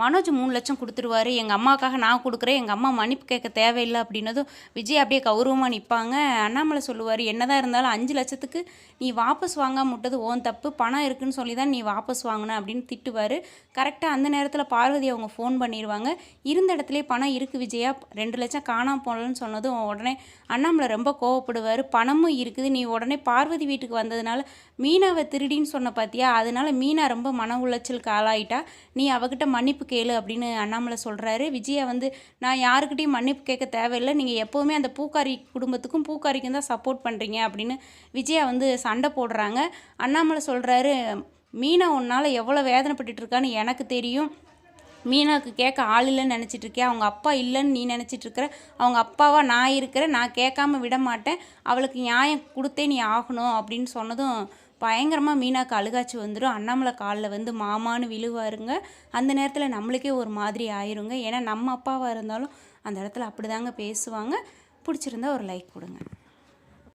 மனோஜ் மூணு லட்சம் கொடுத்துருவாரு. எங்கள் அம்மாவுக்காக நான் கொடுக்குறேன். எங்கள் அம்மா மன்னிப்பு கேட்க தேவையில்லை அப்படின்னதும் விஜய் அப்படியே கௌரவமாக நிற்பாங்க அண்ணாமலை சொல்லுவார் என்னதான் இருந்தாலும் அஞ்சு லட்சத்துக்கு நீ வாபஸ் வாங்காம விட்டது ஓன் தப்பு. பணம் இருக்குன்னு சொல்லி தான் நீ வாபஸ் வாங்கின அப்படின்னு திட்டுவார். கரெக்டாக அந்த நேரத்தில் பார்வதி அவங்க ஃபோன் பண்ணிடுவாங்க. இருந்த இடத்துல பணம் இருக்குது விஜயா. ரெண்டு லட்சம் காணாம போனலன்னு சொன்னதும் உடனே அண்ணாமலை ரொம்ப கோவப்படுவார். பணமும் இருக்குது. நீ உடனே பார்வதி வீட்டுக்கு வந்ததுனால மீனாவை திருடின்னு சொன்ன பார்த்தியா அதனால மீனா ரொம்ப மன உளைச்சலுக்கு ஆளாயிட்டா. நீ அவகிட்ட மன்னிப்பு கேளு அப்படின்னு அண்ணாமலை சொல்கிறாரு விஜயா வந்து நான் யாருக்கிட்டையும் மன்னிப்பு கேட்க தேவையில்லை. நீங்கள் எப்போவுமே அந்த பூக்காரி குடும்பத்துக்கும் பூக்காரிக்கும் தான் சப்போர்ட் பண்ணுறீங்க அப்படின்னு விஜயா வந்து சண்டை போடுறாங்க. அண்ணாமலை சொல்கிறாரு மீனா உன்னால் எவ்வளோ வேதனைப்பட்டுருக்கான்னு எனக்கு தெரியும். மீனாவுக்கு கேட்க ஆள் இல்லைன்னு நினச்சிட்டு இருக்கியா அவங்க அப்பா இல்லைன்னு நீ நினச்சிட்டு இருக்கிற அவங்க அப்பாவா நான் இருக்கிறேன் நான் கேட்காம விட மாட்டேன். அவளுக்கு நியாயம் கொடுத்தே நீ ஆகணும் அப்படின்னு சொன்னதும் பயங்கரமாக மீனாக்கு அழுகாச்சி வந்துடும் அண்ணாமலை காலில் வந்து மாமான்னு விழுவாருங்க. அந்த நேரத்தில் நம்மளுக்கே ஒரு மாதிரி ஆயிருங்க. ஏன்னா நம்ம அப்பாவாக இருந்தாலும் அந்த இடத்துல அப்படி தாங்க பேசுவாங்க. பிடிச்சிருந்தா ஒரு லைக் கொடுங்க.